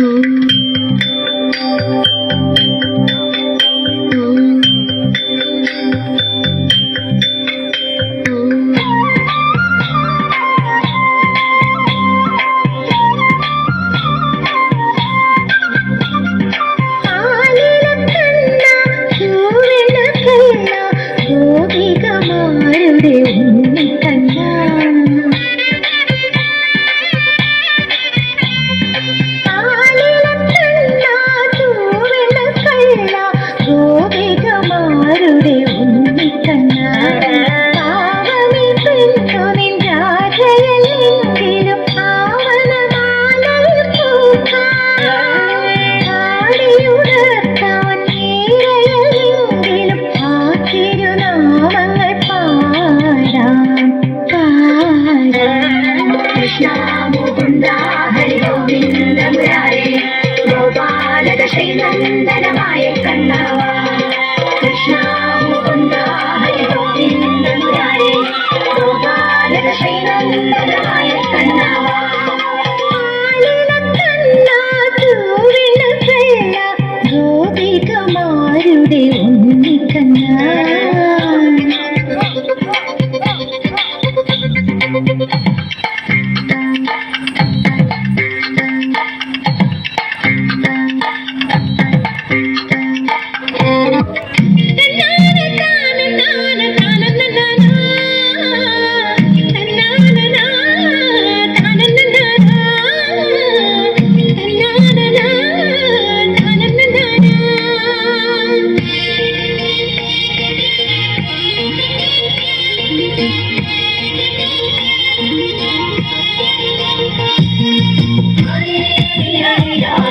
Ooh. Krishna Mukunda Hari Govinda మురారే గోపాలక Hare Hare Hare